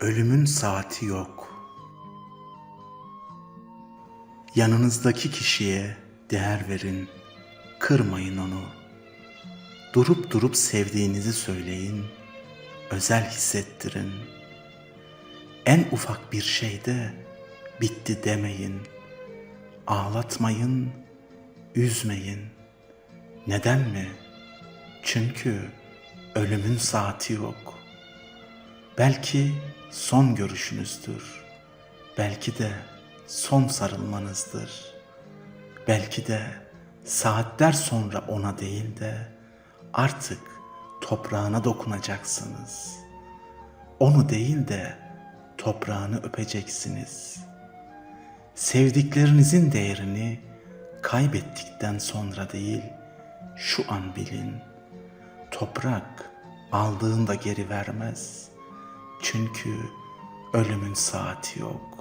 Ölümün saati yok. Yanınızdaki kişiye değer verin. Kırmayın onu. Durup durup sevdiğinizi söyleyin. Özel hissettirin. En ufak bir şeyde bitti demeyin. Ağlatmayın, üzmeyin. Neden mi? Çünkü ölümün saati yok. Belki son görüşünüzdür. Belki de son sarılmanızdır. Belki de saatler sonra ona değil de artık toprağına dokunacaksınız. Onu değil de toprağını öpeceksiniz. Sevdiklerinizin değerini kaybettikten sonra değil, şu an bilin. Toprak aldığında geri vermez. Çünkü ölümün saati yok.